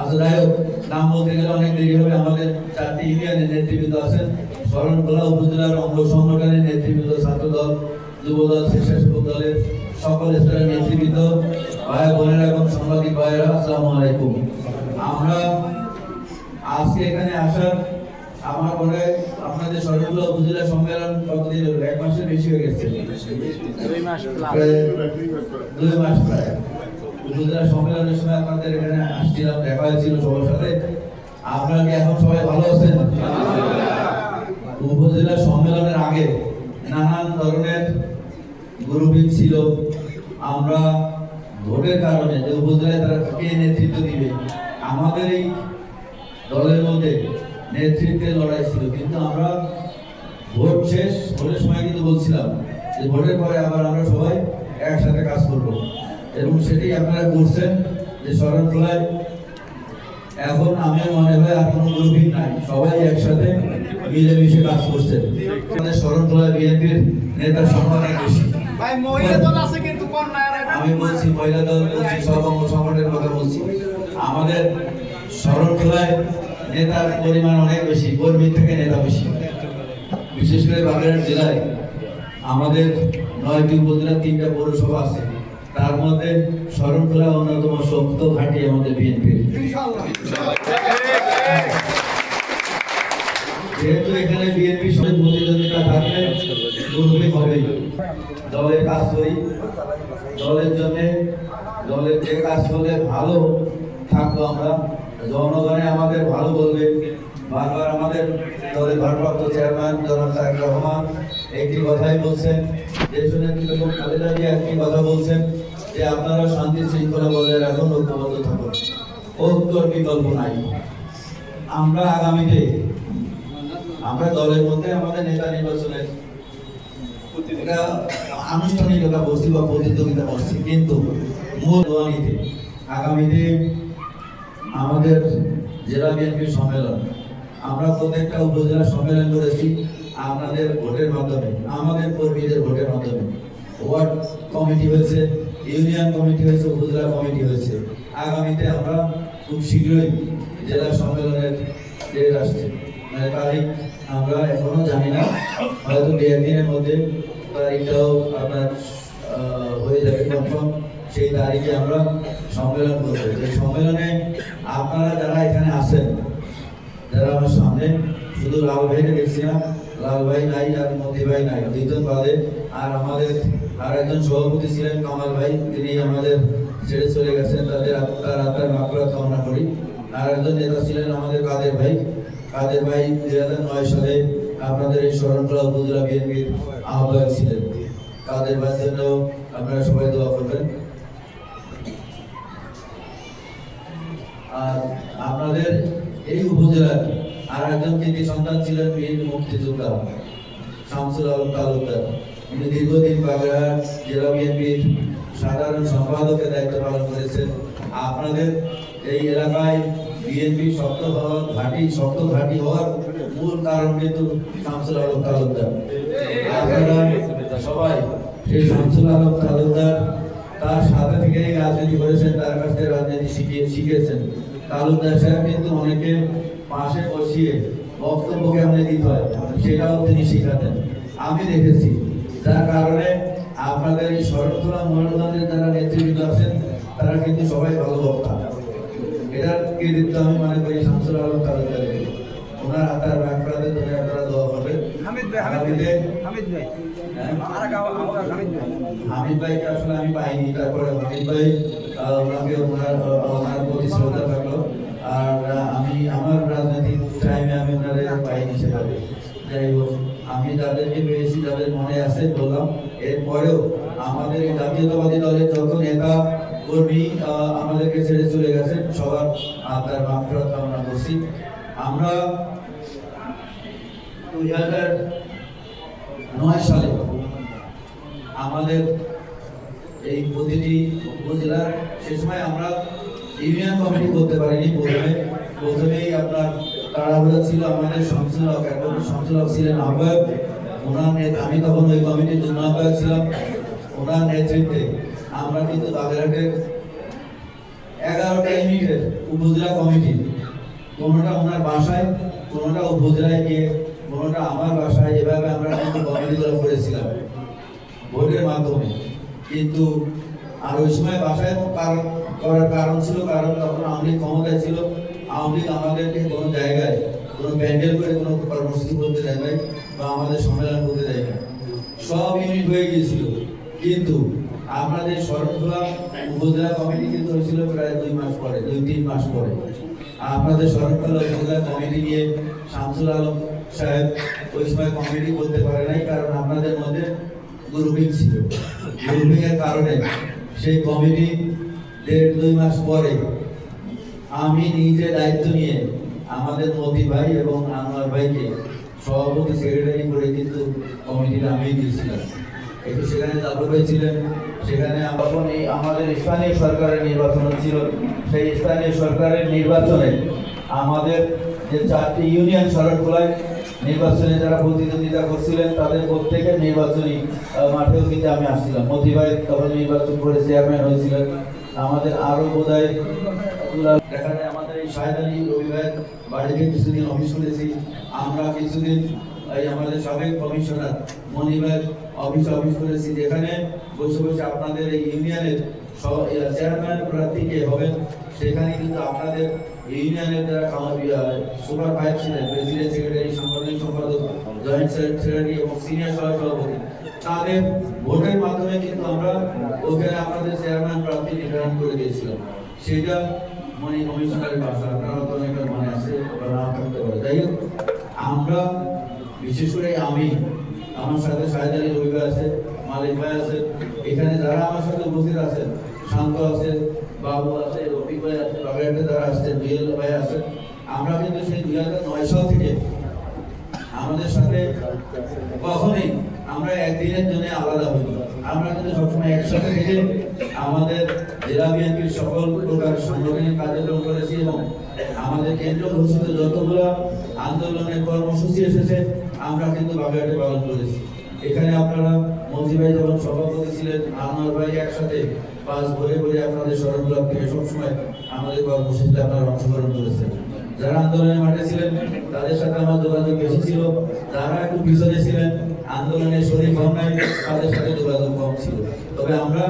আচ্ছা নাম বলতে গেলে অনেক দেরি হবে। আমাদের চারটি ইউনিয়নের নেতৃবৃন্দ আছেন। শরণখোলা উপজেলার অঙ্গ সংগঠনের নেতৃবৃন্দ ছাত্রদল যুবদল স্বেচ্ছাসেবক দলের সকল স্তরের নেতৃবৃন্দ ভাই বোনেরা এবং সাংবাদিক ভাইয়েরা আসসালামু আলাইকুম। আমরা আজকে এখানে আসার আমার মনে আপনাদের শরণখোলা উপজেলা সম্মেলন কতদিন এক মাসের বেশি হয়ে গেছে। দুই মাস প্রায় দুই মাস প্রায়। উপজেলা সম্মেলনের সময় আপনাদের এখানে আসছিলাম দেখা হয়েছিল সবার সাথে। আপনারা কি এখন সবাই ভালো আছেন? উপজেলা সম্মেলনের আগে নানান ধরনের গ্রুপিং ছিল। আমরা ভোটের কারণে যে উপজেলায় তারা কে নেতৃত্ব দিবে আমাদের এই দলের মধ্যে নেতৃত্বের লড়াই ছিল। কিন্তু আমরা ভোট শেষ ভোটের সময় কিন্তু বলছিলাম যে ভোটের পরে আবার আমরা সবাই একসাথে কাজ করব। এবং সেটি আপনারা করছেন যে শরণখোলায় এখন আমি মনে হয় আর কোনো গ্রুপিং নাই। সবাই একসাথে মিলেমিশে কাজ করছেন। আমাদের শরণখোলায় বিএনপির নেতার সংখ্যা অনেক বেশি। আমি বলছি মহিলা দল বলছি সর্বঙ্গ সংগঠনের কথা বলছি। আমাদের শরণখোলায় নেতার পরিমাণ অনেক বেশি কর্মী থেকে নেতা বেশি। বিশেষ করে বাগেরহাট জেলায় আমাদের নয়টি উপজেলা তিনটা পৌরসভা আছে। তার মধ্যে শরণখোলা অন্যতম শক্ত ঘাঁটি আমাদের বিএনপির যেহেতু এখানে বিএনপি সঙ্গে প্রতিদ্বন্দ্বিতা থাকলে দুর্বলী হবেই দলে কাজ করি। দলের জন্য দলের যে কাজ করলে ভালো থাকব আমরা। জনগণে আমাদের ভালো বলবে। বারবার আমাদের দলের ভারপ্রাপ্ত চেয়ারম্যান জনাব তারেক রহমান একটি কথাই বলছেন দেশ নেত্রী বেগম খালেদা জিয়া একটি কথা বলছেন, যে আপনারা শান্তি শৃঙ্খলা বজায় রাখুন, ঐক্যবদ্ধ থাকুন। ঐক্যর বিকল্প নাই। আমরা আগামীতে, আমরা দলের মধ্যে আমাদের নেতা নির্বাচনের আনুষ্ঠানিকতা বসছি বা প্রতিযোগিতা বসছি, কিন্তু মূল দোয়ানিতে আগামীতে আমাদের জেলা বিএনপির সম্মেলন। আমরা প্রত্যেকটা উপজেলা সম্মেলন করেছি। আপনাদের ভোটের মাধ্যমে, আমাদের কর্মীদের ভোটের মাধ্যমে, ওয়ার্ড কমিটি হয়েছে, ইউনিয়ন কমিটি হয়েছে, উপজেলা কমিটি হয়েছে। আগামীতে আমরা খুব শীঘ্রই জেলা সম্মেলনের ডেট আসছে। মানে তারিখ আমরা এখনও জানি না। হয়তো দু একদিনের মধ্যে তারিখটাও আপনার হয়ে যাবে কনফার্ম সেই তারিখে আমরা সম্মেলন করব। এই সম্মেলনে আপনারা যারা এখানে আছেন যারা আমার সামনে, শুধু লাল ভাইকে দেখছি না লাল ভাই নাই আর মতি ভাই নাই। দুইজন বাদে আর আমাদের আর একজন সভাপতি ছিলেন কামাল ভাই, তিনি আমাদের ছেড়ে চলে গেছেন, তাদের আত্মার আত্মার মাকড়া কামনা করি। আর একজন নেতা ছিলেন আমাদের কাদের ভাই। কাদের ভাই দুই হাজার নয় সালে আপনাদের এই শরণখোলা উপজেলা বিএনপির আহ্বায়ক ছিলেন। কাদের ভাইয়ের জন্য আপনারা সবাই দোয়া করবেন। আর আপনাদের এই উপজেলার আর একজন কৃতি সন্তান ছিলেন? বীর মুক্তিযোদ্ধা শামসুল আলম তালুকদার। উনি দীর্ঘদিন বাগেরহাট জেলা বিএনপির সাধারণ সম্পাদকের দায়িত্ব পালন করেছেন। আপনাদের এই এলাকায় বিএনপি শক্ত হওয়ার ঘাঁটি, শক্ত ঘাঁটি হওয়ার মূল কারণ কিন্তু শামসুল আলম তালুকদার। আপনারা সবাই সেই শামসুল আলম তালুকদার তার সাথে থেকে রাজনীতি করেছেন, তার কাছ থেকে রাজনীতি শিখিয়ে শিখেছেন তালুকদার সাহেব কিন্তু অনেকে পাশে বসিয়ে বক্তব্য কেমনে দিতে হয়? সেটাও তিনি শিখাতেন। আমি দেখেছি। যার কারণে আপনাদের এই শরৎখোলা মনোরঞ্জনের যারা নেতৃবৃন্দ আছেন তারা কিন্তু সবাই ভালো বক্তা। এটার কৃতিত্ব আমি মনে করি শামসুল আলম তালুকদারের ওনার হাতার ব্যাপারে ধরে আপনারা দোয়া করবেন। হামিদ ভাইকে আসলে আমি পাইনি। তারপরে হামিদ ভাই ওনাকে ওনার ওনার প্রতি শ্রদ্ধা আর আমি আমার রাজনৈতিক টাইমে আমি ওনাদের পাইনি সেভাবে যাই হোক, আমি তাদেরকে পেয়েছি তাদের মনে আছে বললাম। এরপরেও আমাদের জাতীয়তাবাদী দলের যত নেতা, কর্মী আমাদেরকে ছেড়ে চলে গেছেন সবার তার মাফরত কামনা করছি। আমরা দুই হাজার নয় সালে আমাদের এই প্রতিটি উপজেলার, সে সময় আমরা ইউনিয়ন কমিটি করতে পারিনি, প্রথমে, প্রথমেই আপনার তাড়াহুড়া ছিল আমাদের শামসুল হক এখন শামসুল ছিলেন আহ্বায়ক, ওনার আমি তখন ওই কমিটির জন্য আহ্বায়ক ছিলাম, ওনার নেতৃত্বে আমরা কিন্তু বাগেরহাটের এগারোটা ইউনিটের উপজেলা কমিটি, কোনোটা ওনার বাসায়, কোনোটা উপজেলায় গিয়ে, কোনোটা আমার বাসায়, এভাবে আমরা কিন্তু কমিটিগুলো করেছিলাম ভোটের মাধ্যমে। কিন্তু আর ওই সময় বাসায় কারণ করার কারণ ছিল কারণ তখন আওয়ামী ক্ষমতায় ছিল। আওয়ামী আমাদেরকে কোনো জায়গায় কোনো প্যান্ডেল করে কোনো কর্মসূচি করতে দেয় নাই বা আমাদের সম্মেলন করতে দেয় না সব ইউনিট হয়ে গিয়েছিল। কিন্তু আপনাদের শরৎখোলা উপজেলা কমিটি কিন্তু হয়েছিল প্রায় দুই মাস পরে, দুই তিন মাস পরে। আপনাদের শরৎখোলা উপজেলা কমিটি নিয়ে শামসুল আলম সাহেব ওই সময় কমিটি করতে পারে নাই, কারণ আপনাদের মধ্যে গ্রুপিং ছিল। গ্রুপিং এর কারণে সেই কমিটি দেড় দুই মাস পরে আমি নিজে দায়িত্ব নিয়ে আমাদের মোদি ভাই এবং আনোয়ার ভাইকে সভাপতি সেক্রেটারি করে কিন্তু কমিটিটা আমি দিয়েছিলাম। একটু সেখানে দাবি হয়েছিলেন সেখানে যখন এই আমাদের স্থানীয় সরকারের নির্বাচন ছিল সেই স্থানীয় সরকারের নির্বাচনে আমাদের যে চারটি ইউনিয়ন শরণখোলায় নির্বাচনে যারা প্রতিদ্বন্দ্বিতা করছিলেন, তাদের প্রত্যেকের নির্বাচনী মাঠেও কিন্তু আমি আসছিলাম। মতি ভাই তখন নির্বাচন করে চেয়ারম্যান হয়েছিলেন। আমাদের আরও বোধহয় দেখা যায় আমাদের এই শাহেদ আলী বাড়িতে কিছুদিন অফিস করেছি। আমরা কিছুদিন এই আমাদের সাবেক কমিশনার অফিস অফিস করেছি। যেখানে বসে বসে আপনাদের এই ইউনিয়নের চেয়ারম্যান প্রার্থী কে হবেন, সেখানে কিন্তু আপনাদের ইউনিয়নের যারা সুপার ফাইভ ছিলেন, প্রেসিডেন্ট সেক্রেটারি সম্পাদক, জয়েন্ট সেক্রেটারি এবং সিনিয়র সহসভাপতি তাদের ভোটের মাধ্যমে কিন্তু আমরা ওখানে আপনাদের চেয়ারম্যান প্রার্থী নির্ধারণ করে দিয়েছিলাম। সেটা মানে কমিশনারের ভাষা। আপনারা তো অনেকের মনে আছে নাও থাকতে পারে। যাই হোক, আমরা বিশেষ করে আমি, আমার সাথে শাহেদ আলী রবি ভাই আছে, মালিক ভাই আছে, এখানে যারা আমার সাথে উপস্থিত আছেন, শান্ত আছে, বাবু আছে, রফিক ভাই আছে, বাগেরহাটে যারা আসছেন জুয়েল ভাই আছে, আমরা কিন্তু সেই দুই হাজার নয় সাল থেকে আমাদের সাথে কখনই আমরা একদিনের জন্য আলাদা হই। আমরা কিন্তু সবসময় একসাথে থেকে আমাদের জেলা বিএনপির সকল প্রকার সাংগঠনিক কার্যক্রম করেছি এবং আমাদের কেন্দ্র ঘোষিত যতগুলো আন্দোলনের কর্মসূচি এসেছে, আমরা কিন্তু বাগেরহাটে পালন করেছি। এখানে আপনারা মন্ত্রী ভাই যখন সভাপতি ছিলেন, আনোয়ার ভাই একসাথে পাঁচ ভরে ভরে আপনাদের স্মরণ ব্লক সবসময় আমাদের কর্মসূচিতে আপনারা অংশগ্রহণ করেছেন। যারা আন্দোলনের মাঠে ছিলেন, তাদের সাথে আমার যোগাযোগ বেশি ছিল। যারা একটু পিছনে ছিলেন আন্দোলনে শরীর কম নাই তাদের সাথে যোগাযোগ কম ছিল। তবে আমরা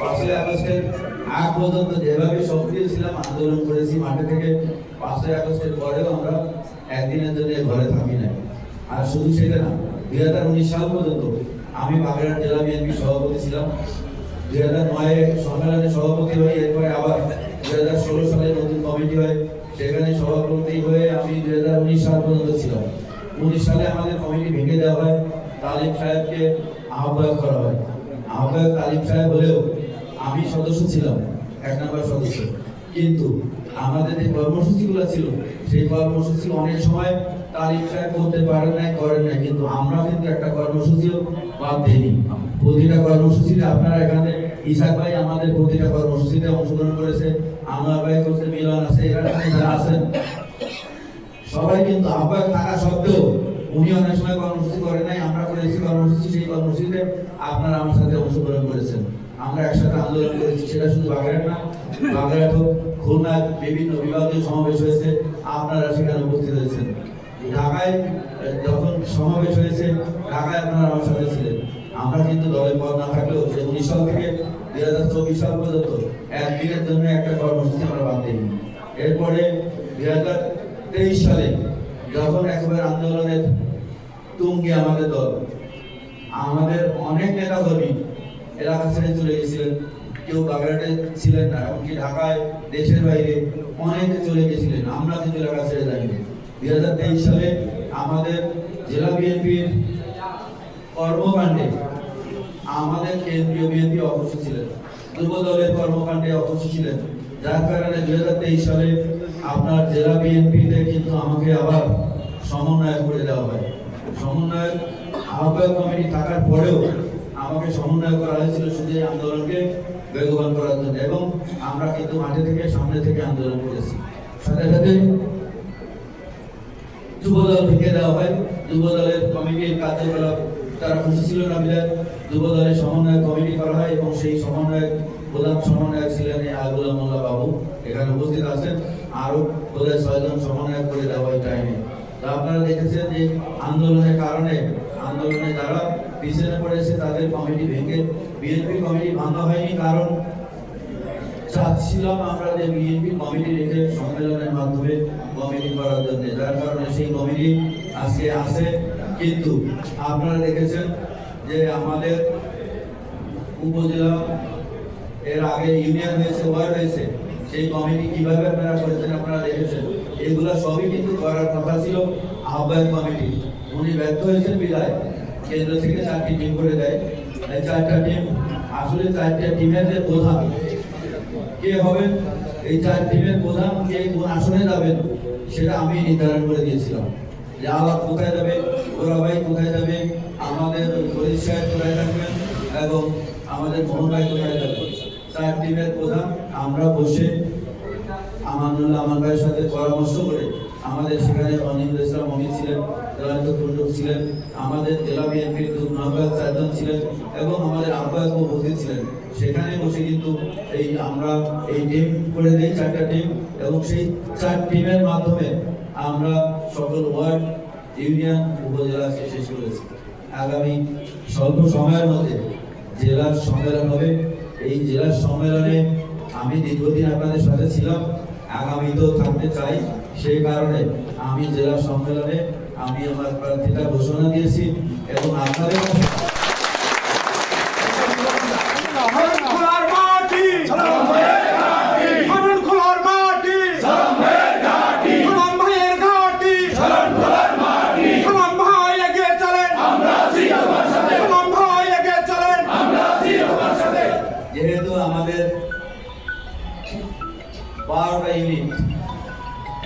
পাঁচই আগস্টের আগ পর্যন্ত যেভাবে সক্রিয় ছিলাম, আন্দোলন করেছি, মাঠে থেকে পাঁচই আগস্টের পরেও আমরা একদিনের জন্য ঘরে থাকি নাই। আর শুধু সেটা না, দুই হাজার উনিশ সাল পর্যন্ত আমি বাগেরহাট জেলা বিএনপি সভাপতি ছিলাম। দুই হাজার নয় সম্মেলনে সভাপতি হই এরপরে আবার দুই হাজার ষোলো সালে নতুন কমিটি হয়, সেখানে সভাপতি হয়ে আমি দুই হাজার উনিশ সাল পর্যন্ত ছিলাম। উনিশ সালে আমাদের কমিটি ভেঙে দেওয়া হয়। তালিম সাহেবকে আহ্বায়ক করা হয়। আহ্বায়ক তালিম সাহেব হলেও আমি সদস্য ছিলাম, এক নম্বর সদস্য। কিন্তু আমাদের যে কর্মসূচিগুলো ছিল, সেই কর্মসূচি অনেক সময় তালিম সাহেব করতে পারেন নাই, করেন নাই, কিন্তু আমরা কিন্তু একটা কর্মসূচিও বাদ দিইনি। প্রতিটা কর্মসূচিতে আপনারা এখানে ইসাক ভাই আমাদের প্রতিটা কর্মসূচিতে অংশগ্রহণ করেছে আমার ভাই করছে, মিলন আছে যারা আছেন। সবাই কিন্তু আহ্বায়ক থাকা সত্ত্বেও উনি অনেক সময় কর্মসূচি করে নাই, আমরা করেছি কর্মসূচি, সেই কর্মসূচিতে আপনারা আমার সাথে অংশগ্রহণ করেছেন। আমরা একসাথে আন্দোলন করেছি, সেটা শুধু বাগেরহাট না, বাগেরহাট হোক, খুলনা, বিভিন্ন বিভাগীয় সমাবেশ হয়েছে, আপনারা সেখানে উপস্থিত হয়েছেন। ঢাকায় যখন সমাবেশ হয়েছে, ঢাকায় আপনারা আমার সাথে ছিলেন। আমরা কিন্তু দলের পদ না থাকলেও সেই উনিশ সাল থেকে দুই হাজার চব্বিশ সাল পর্যন্ত একদিনের জন্য একটা কর্মসূচি আমরা বাদ দিইনি। এরপরে দুই হাজার তেইশ সালে যখন একেবারে আন্দোলনের তুঙ্গে আমাদের দল, আমাদের অনেক নেতা কর্মী এলাকা ছেড়ে চলে গেছিলেন। কেউ বাগেরহাটে ছিলেন না, এমনকি ঢাকায় দেশের বাইরে অনেকে চলে গেছিলেন। আমরা কিন্তু এলাকা ছেড়ে যাইনি। দুই হাজার তেইশ সালে আমাদের জেলা বিএনপির কর্মকাণ্ডে আমাদের কেন্দ্রীয় বিএনপি অবশ্য ছিলেন, যুব দলের কর্মকাণ্ডে অবশ্য ছিলেন। যার কারণে দুই হাজার তেইশ সালে আপনার জেলা বিএনপিতে কিন্তু আমাকে আবার সমন্বয়ক করে দেওয়া হয়। সমন্বয়ক আহ্বায়ক কমিটি থাকার পরেও আমাকে সমন্বয় করা হয়েছিল শুধু আন্দোলনকে বেগবান করার জন্য এবং আমরা কিন্তু মাঠে থেকে, সামনে থেকে আন্দোলন করেছি। সাথে সাথে যুবদল ভেঙে দেওয়া হয়। যুবদলের কমিটির কার্যকলাপ তারা খুশি ছিল না বিধায় যুবদলের সমন্বয় কমিটি করা হয় এবং সেই সমন্বয় প্রধান সমন্বয়ক ছিলেন আগুলা মোল্লা বাবু। এখানে উপস্থিত আছেন। আরও বোধহয় ছয়জন সমন্বয়ক করে দেওয়া টাইমে। তো আপনারা দেখেছেন যে আন্দোলনের কারণে আন্দোলনে যারা পিছনে পড়েছে তাদের কমিটি ভেঙে বিএনপি কমিটি ভাঙা হয়নি। কারণ চাচ্ছিলাম আমরা যে বিএনপি কমিটি রেখে সম্মেলনের মাধ্যমে কমিটি করার জন্য। যার কারণে সেই কমিটি আজকে আছে। কিন্তু আপনারা দেখেছেন যে আমাদের উপজেলা এর আগে ইউনিয়ন হয়েছে ওয়ার্ড হয়েছে। সেই কমিটি কীভাবে আপনারা করেছেন আপনারা দেখেছেন। এগুলো সবই কিন্তু করার কথা ছিল আহ্বায়ক কমিটি। উনি ব্যর্থ হয়েছেন বিদায়। কেন্দ্র থেকে চারটি টিম করে দেয়। এই চারটা টিম আসলে চারটা টিমের যে প্রধান, কে হবেন? এই চার টিমের প্রধান কে কোন আসনে যাবেন, সেটা আমি নির্ধারণ করে দিয়েছিলাম। যে আলাপ কোথায় যাবে? গোরাবাই কোথায় যাবে? আমাদের ফরিদ কোথায় থাকবেন? এবং আমাদের মোহন ভাই কোথায় যাবে চার টিমের প্রধান আমরা বসে আমানুল্লাহ আমান ভাইয়ের সাথে পরামর্শ করে আমাদের সেখানে অনিমুল ইসলাম অমিত ছিলেন দয়ান্ত কুণ্ডু ছিলেন, আমাদের জেলা বিএনপির নবায়ক চারজন ছিলেন এবং আমাদের আহ্বায়ক উপস্থিত ছিলেন। সেখানে বসে কিন্তু এই আমরা এই টিম করে দিই, চারটা টিম এবং সেই চার টিমের মাধ্যমে আমরা সকল ওয়ার্ড, ইউনিয়ন, উপজেলা শেষ করেছি। আগামী স্বল্প সময়ের মধ্যে জেলার সম্মেলন হবে। এই জেলার সম্মেলনে আমি দীর্ঘদিন আপনাদের সাথে ছিলাম আগামীতেও থাকতে চাই সেই কারণে আমি জেলা সম্মেলনে আমি আমার প্রার্থীটা ঘোষণা দিয়েছি এবং আপনাদের যেহেতু আমাদের বারোটা ইউনিট।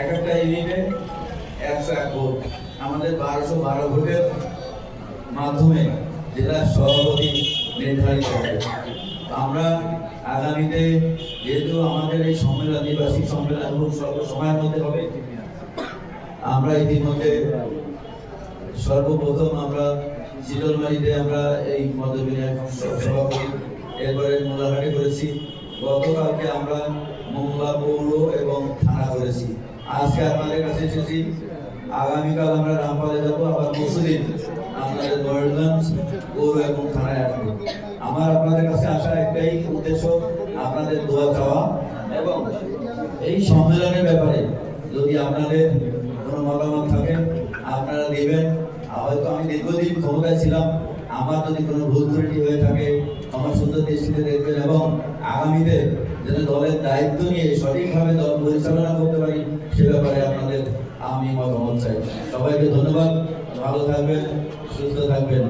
এক একটা ইউনিটে একশো এক ভোট। আমাদের বারোশো বারো ভোটের মাধ্যমে জেলার সভাপতি নির্ধারিত হবে। আমরা আগামীতে যেহেতু আমাদের এই সম্মেলন নির্বাচী সম্মেলন খুব স্বল্প সময়ের মধ্যে হবে, আমরা ইতিমধ্যে সর্বপ্রথম আমরা শীতলমারিতে আমরা এই মতবিনিময় সভা করি এরপরে মোলাঘাটে করেছি। গতকালকে আমরা মোংলা পৌর এবং থানা করেছি। আজকে আপনাদের কাছে এসেছি। আগামীকাল আমরা রামপালে যাব, আবার পরশুদিন আপনাদের ময়ূরগঞ্জ পৌর এবং থানায় আসব। আমার আপনাদের কাছে আসা একটাই উদ্দেশ্য, আপনাদের দোয়া চাওয়া এবং এই সম্মেলনের ব্যাপারে যদি আপনাদের কোনো মতামত থাকে, আপনারা দেবেন। হয়তো আমি দীর্ঘদিন ক্ষমতায় ছিলাম, আমার যদি কোনো ভুল ত্রুটি হয়ে থাকে আমার সুন্দর দৃষ্টিতে দেখবেন এবং আগামীতে যেন দলের দায়িত্ব নিয়ে সঠিকভাবে দল পরিচালনা করতে পারি, সে ব্যাপারে আপনাদের আমি মতামত চাই। সবাইকে ধন্যবাদ। ভালো থাকবেন, সুস্থ থাকবেন।